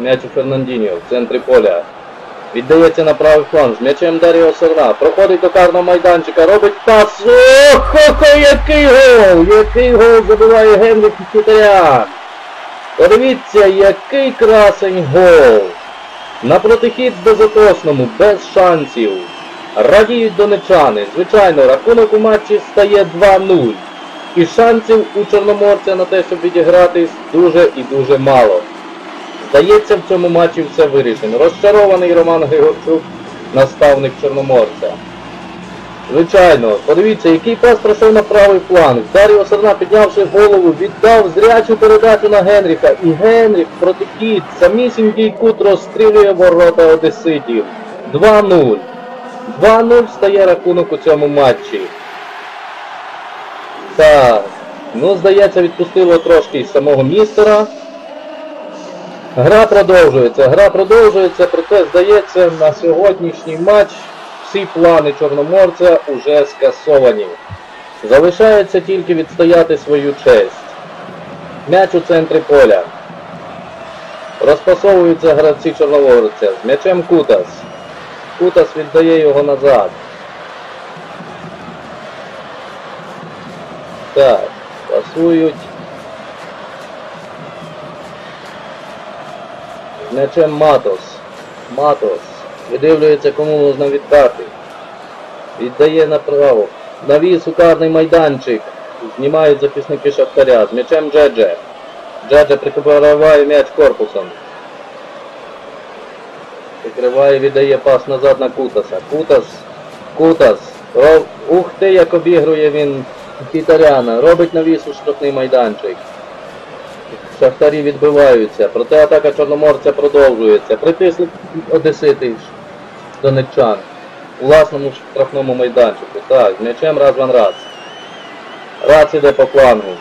М'яч у Фернандіньо в центрі поля. Віддається на правий фланг. З м'ячем Даріо Серна. Проходить до карного майданчика. Робить пас. Ох, який гол! Який гол забиває Генріх Мхітарян. Подивіться, який красень гол. На протихід безотосному, без шансів. Радіють донечани. Звичайно, рахунок у матчі стає 2-0. І шансів у Чорноморця на те, щоб відігратись, дуже і дуже мало. Здається, в цьому матчі все вирішено. Розчарований Роман Григорчук, наставник Чорноморця. Звичайно, подивіться, який пас пройшов на правий фланг. Даріо Серна, піднявши голову, віддав зрячу передачу на Генріха. І Генріх протихід, самісінький кут розстрілює ворота Одеситів. 2-0. 2-0 стає рахунок у цьому матчі. Так, ну здається, відпустило трошки із самого містера. Гра продовжується, гра продовжується, проте здається, на сьогоднішній матч всі плани Чорноморця уже скасовані. Залишається тільки відстояти свою честь. М'яч у центрі поля. Розпасовуються гравці Чорноморця. З м'ячем Кутас. Кутас віддає його назад. Так, пасують. М'ячем Матос. Матос. Видивлюється, кому можна віддати. Віддає направо. Навіс ударний майданчик. Знімають захисники Шахтаря. З м'ячем Джедже. Джедже прикриває м'яч корпусом. Прикриває, віддає пас назад на Кутаса. Кутас. Кутас. Ух ти, як обігрує він Хітаряна. Робить навіс у штрафний майданчик. Шахтарі відбиваються, проте атака Чорноморця продовжується. Притисли Одесити донеччан у власному штрафному майданчику. Так, з м'ячем раз ван раз. Рац іде по флангу.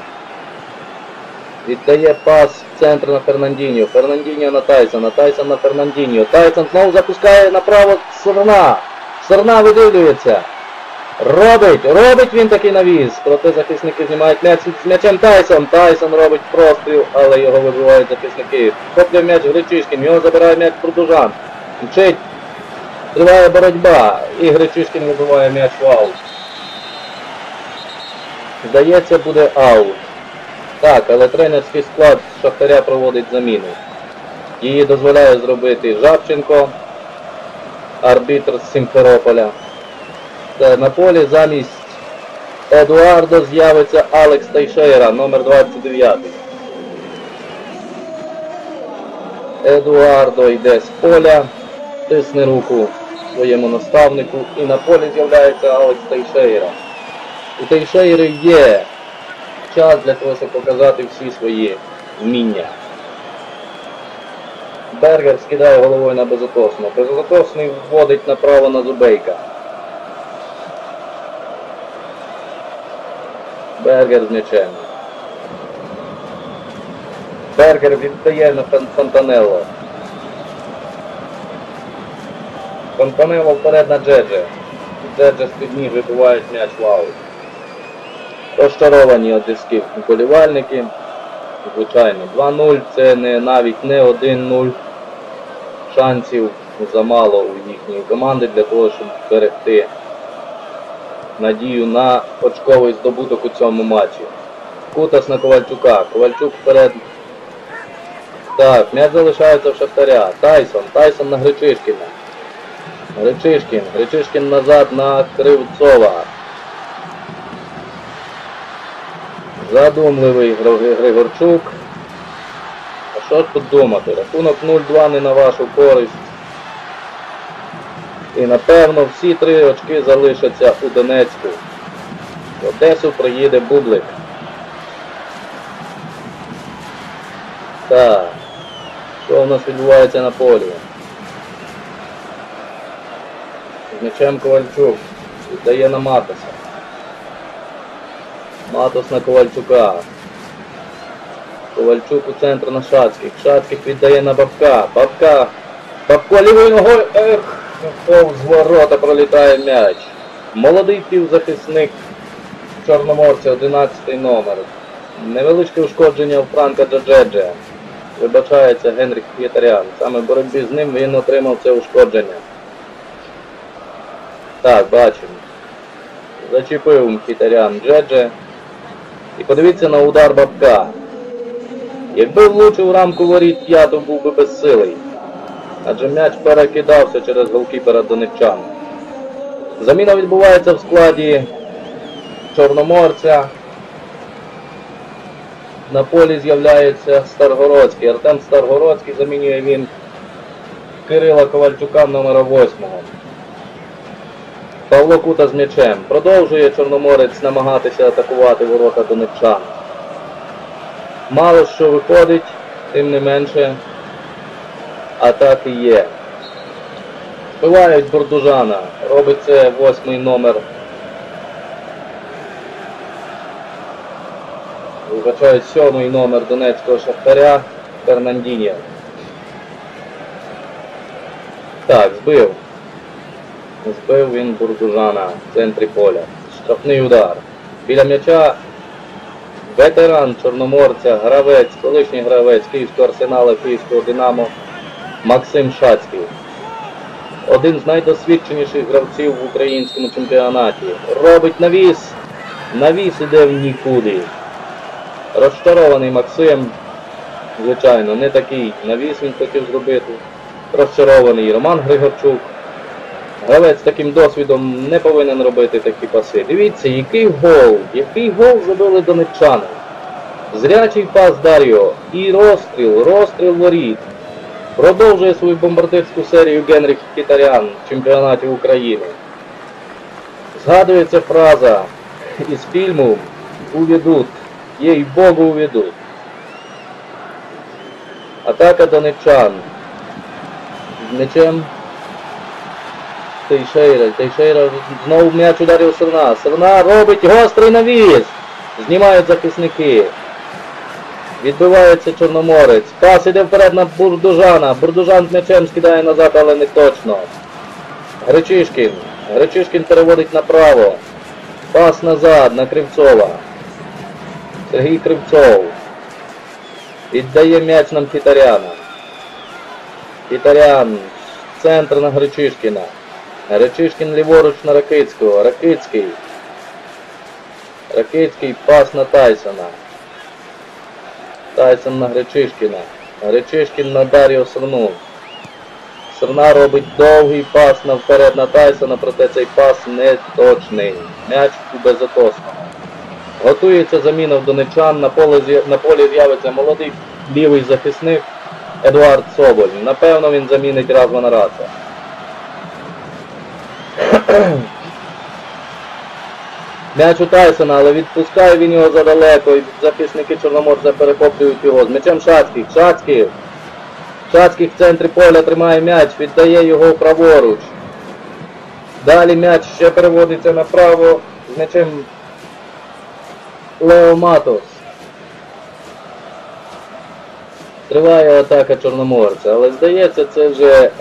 Віддає пас в центр на Фернандіньо. Фернандіньо на Тайсона. Тайсон на Фернандіньо. Тайсон знову запускає направо Сорна. Сорна видивлюється. Робить, робить він такий навіз. Проте захисники знімають м'яч з м'ячем Тайсон. Тайсон робить простріл, але його вибивають захисники. Хоплює м'яч Гречишкін, його забирає м'яч Продужан. Мчить. Триває боротьба. І Гречишкін вибиває м'яч в аут. Здається, буде аут. Так, але тренерський склад Шахтаря проводить заміну. Її дозволяє зробити Жабченко, арбітр з Сімферополя. Та на полі замість Едуардо з'явиться Алекс Тайшейра, номер 29. Едуардо йде з поля, тисне руку своєму наставнику і на полі з'являється Алекс Тайшейра. У Тейшейри є час для того, щоб показати всі свої вміння. Бергер скидає головою на безотосну. Безотосний вводить направо на Зубейка. Бергер м'ячем. Бергер віддає на Фон- Фонтанелло. Фонтанелло вперед на Джедже. Джедже з-під ніг вибивають м'яч в аут. Розчаровані одеські вболівальники. Звичайно, 2-0 це не навіть не 1-0 шансів замало у їхньої команди для того, щоб зберегти надію на очковий здобуток у цьому матчі. Кутас на Ковальчука. Ковальчук вперед. Так, м'яч залишається в Шахтаря. Тайсон. Тайсон на Гречишкіна. Гречишкін. Гречишкін назад на Кривцова. Задумливий Григорчук. А що ж тут думати? Рахунок 0-2 не на вашу користь. І напевно всі три очки залишаться у Донецьку. В Одесу приїде Бублик. Так. Що у нас відбувається на полі? З м'ячем Ковальчук. Віддає на Матоса. Матос на Ковальчука. Ковальчук у центр на Шацьких. Шацьких віддає на Бабка. Бабка. Бабко лівою ногою. Ех, повз ворота пролітає м'яч. Молодий півзахисник Чорноморця, 11 номер. Невеличке ушкодження у Франка Джаджеджа. Вибачається Генріх П'єтарян. Саме в боротьбі з ним він отримав це ушкодження. Так, бачимо. Зачепив Мхітарян Джедже. І подивіться на удар бабка. Якби влучив рамку воріт п'яту був би безсилий. Адже м'яч перекидався через голкіпера донеччан. Заміна відбувається в складі Чорноморця. На полі з'являється Старгородський. Артем Старгородський замінює він Кирила Ковальчука номера 8. Павло Кута з м'ячем. Продовжує Чорноморець намагатися атакувати ворота донеччан. Мало що виходить, тим не менше атаки є. Збивають Бурдужана. Робить це восьмий номер. Вибачаю, сьомий номер Донецького Шахтаря Фернандіньо. Так, збив. Збив він Бурдужана в центрі поля. Штрафний удар. Біля м'яча ветеран Чорноморця, гравець, колишній гравець Київського арсенала, Київського Динамо Максим Шацький. Один з найдосвідченіших гравців в українському чемпіонаті. Робить навіс. Навіс іде в нікуди. Розчарований Максим. Звичайно, не такий навіс він хотів зробити. Розчарований Роман Григорчук. Гравець таким досвідом не повинен робити такі паси. Дивіться, який гол, який гол забили донеччани. Зрячий пас Даріо. І розстріл, розстріл воріт. Продовжує свою бомбардирську серію Генріх Кітарян в чемпіонаті України. Згадується фраза із фільму Уведуть. Їй Богу уведуть. Атака донеччан. З м'ячем Тейшейра. Тейшейра знову м'яч ударив Серна. Серна робить гострий навіс. Знімають захисники. Відбивається Чорноморець. Пас іде вперед на Бурдужана. Бурдужан з м'ячем скидає назад, але не точно. Гречишкін. Гречишкін переводить направо. Пас назад на Кривцова. Сергій Кривцов. Віддає м'яч нам Кітаряна. Кітарян. Центр на Гречишкіна. Гречишкін ліворуч на Ракицького. Ракицький. Ракицький пас на Тайсона. Тайсон на Гречишкіна. Гречишкін на Дар'ю Срну. Срна робить довгий пас на вперед на Тайсона, проте цей пас не точний. М'яч у безотосного. Готується заміна в донечан. На, поле, з'я- на полі з'явиться молодий лівий захисник Едуард Соболь. Напевно, він замінить Радвана Раца. М'яч у Тайсона, але відпускає він його задалеко, і захисники Чорноморця перехоплюють його. З м'ячем Шацьких. Шацьких. Шацьких в центрі поля тримає м'яч, віддає його праворуч. Далі м'яч ще переводиться направо з м'ячем Лео Матос. Триває атака Чорноморця, але здається, це вже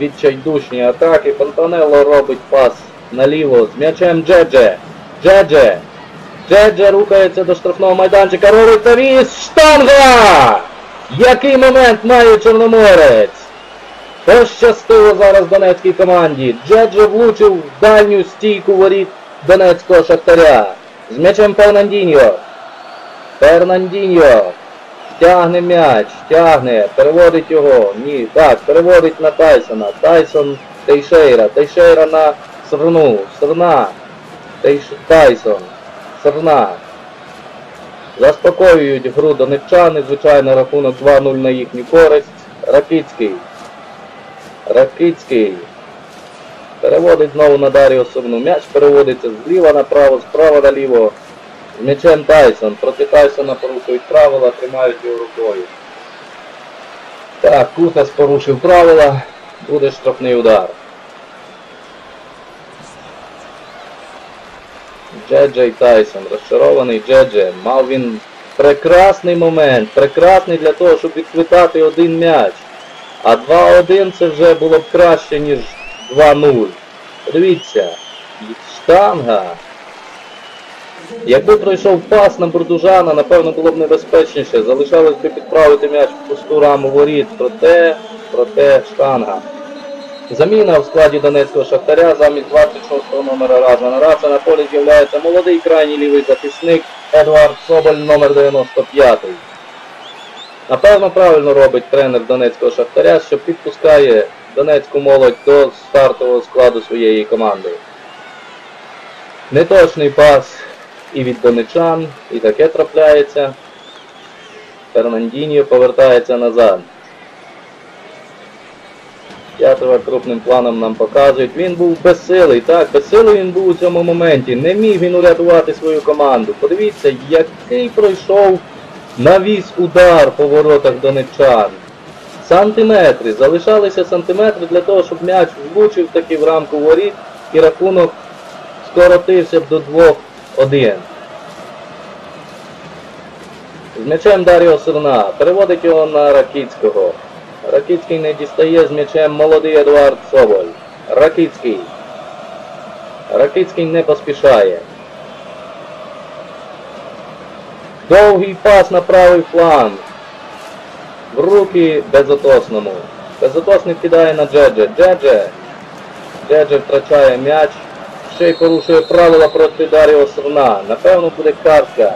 відчайдушні атаки. Фонтанелло робить пас наліво з м'ячем Джедже. Джедже. Джедже рухається до штрафного майданчика. Робить навіс. Штанга! Який момент має Чорноморець? Пощастило зараз Донецькій команді. Джедже влучив в дальню стійку воріт Донецького шахтаря. З м'ячем Фернандіньо. Фернандіньо. Тягне м'яч, тягне, переводить його. Ні, так, переводить на Тайсона. Тайсон Тейшейра. Тейшейра на Срну. Срна. Тайсон. Срна. Заспокоюють гру донеччани, звичайно, рахунок 2-0 на їхню користь. Ракицький. Ракицький. Переводить знову на Даріо Сумну. М'яч переводиться зліва направо, справа наліво. З м'ячем Тайсон. Проти Тайсона порушують правила, тримають його рукою. Так, Кутас порушив правила. Буде штрафний удар. Джеджей Тайсон, розчарований Джедже. Мав він прекрасний момент, прекрасний для того, щоб відквитати один м'яч. А 2-1 це вже було б краще, ніж 2-0. Подивіться, штанга. Якби пройшов пас на Бурдужана, напевно було б небезпечніше. Залишалось би підправити м'яч в пусту раму воріт. Проте, проте штанга. Заміна в складі Донецького Шахтаря замість 26-го номера Раджана Раца на полі з'являється молодий крайній лівий захисник Едуард Соболь номер 95. Напевно, правильно робить тренер Донецького Шахтаря, що підпускає Донецьку молодь до стартового складу своєї команди. Неточний пас і від донечан, і таке трапляється. Фернандіньо повертається назад. П'ятого крупним планом нам показують. Він був безсилий, так, безсилий він був у цьому моменті. Не міг він урятувати свою команду. Подивіться, який пройшов навіс удар по воротах донечан. Сантиметри. Залишалися сантиметри для того, щоб м'яч влучив таки в рамку воріт і рахунок скоротився б до 2-1. З м'ячем Даріо Сирна. Переводить його на Ракіцького. Ракіцький не дістає з м'ячем молодий Едуард Соболь. Ракіцький. Ракіцький не поспішає. Довгий пас на правий фланг. В руки безотосному. Безотосний кидає на Джедже. Джедже. Джедже втрачає м'яч. Ще й порушує правила проти Даріо Сирна. Напевно буде картка.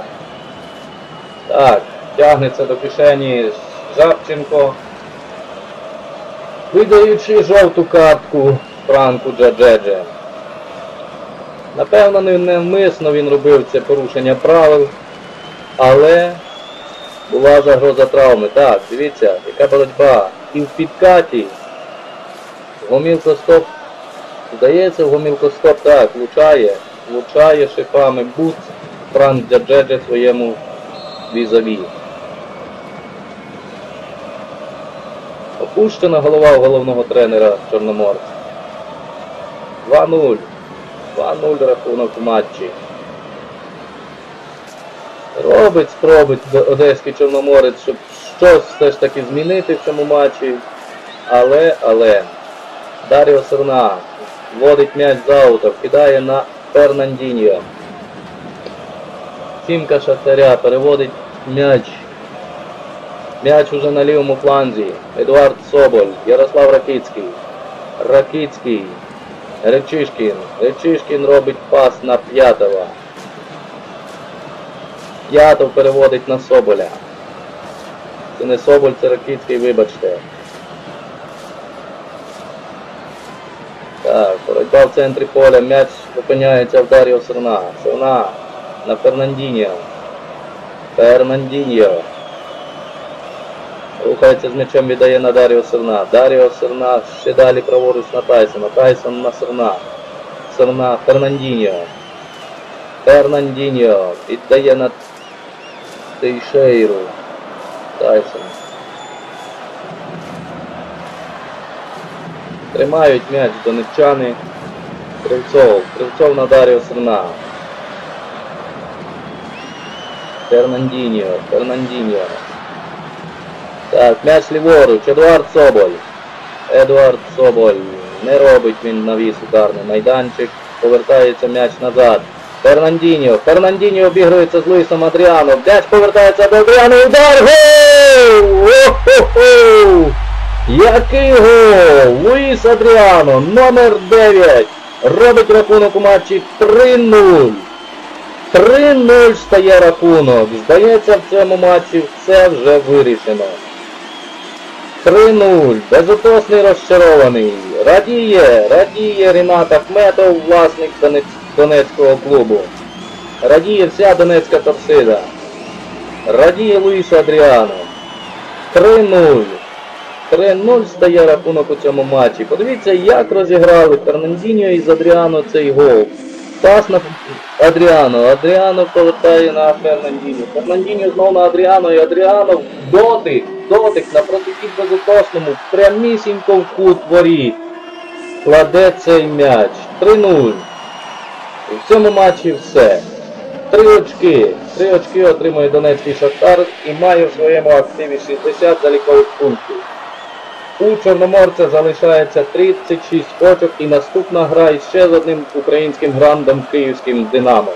Так, тягнеться до кишені Жабченко. Видаючи жовту картку Франку Джаджедже. Напевно, невмисно він робив це порушення правил, але була загроза травми. Так, дивіться, яка боротьба. І в підкаті Гомілко-стоп, здається, Гомілко-стоп так, влучає, влучає шипами Буц Франк Джаджедже своєму візаві. Опущена голова головного тренера Чорноморця. 2-0. 2-0 рахунок в матчі. Робить, спробить одеський Чорноморець, щоб щось все ж таки змінити в цьому матчі. Але, але, Даріо Серна вводить м'яч з аута, кидає на Фернандіньо. Сімка Шахтаря переводить м'яч М'яч уже на лівому фланзі. Едуард Соболь, Ярослав Ракицький. Ракицький. Речишкін. Речишкін робить пас на п'ятого. П'ятов переводить на Соболя. Це не Соболь, це Ракицький, вибачте. Так, боротьба в центрі поля. М'яч опиняється в Даріо Серна. Серна на Фернандіньо. Фернандіньо. Рухається з м'ячем, віддає на Даріо Серна. Даріо Серна ще далі праворуч на Тайсона. Тайсон на Серна. Серна Фернандіньо. Фернандіньо. Віддає на Тейшейру. Тайсон. Тримають м'яч донеччани. Кривцов. Кривцов на Даріо Серна. Фернандіньо. Фернандіньо. Так, м'яч ліворуч, Едуард Соболь. Едуард Соболь. Не робить він навіс ударний майданчик. Повертається м'яч назад. Фернандіньо. Фернандіньо обігрується з Луїсом Адріано. М'яч повертається до Адріано. Удар! Гол! О-хо-хо! Який гол! Луїс Адріано, номер 9. Робить рахунок у матчі 3-0. 3-0 стає рахунок. Здається, в цьому матчі все вже вирішено. 3-0. Безотосний розчарований. Радіє, радіє Рінат Ахметов, власник Донецького клубу. Радіє вся Донецька торсида. Радіє Луїс Адріано. 3-0. 3-0 стає рахунок у цьому матчі. Подивіться, як розіграли Фернандіньо із Адріано цей гол. Пас на Адріано. Адріано повертає на Фернандіньо. Фернандіньо знову на Адріано і Адріано дотик, дотик на протихід безотосному, прямісінько в кут воріт. Кладе цей м'яч. 3-0. І в цьому матчі все. Три очки. Три очки отримує Донецький Шахтар і має в своєму активі 60 залікових пунктів. У Чорноморця залишається 36 очок і наступна гра ще з одним українським грандом київським Динамо.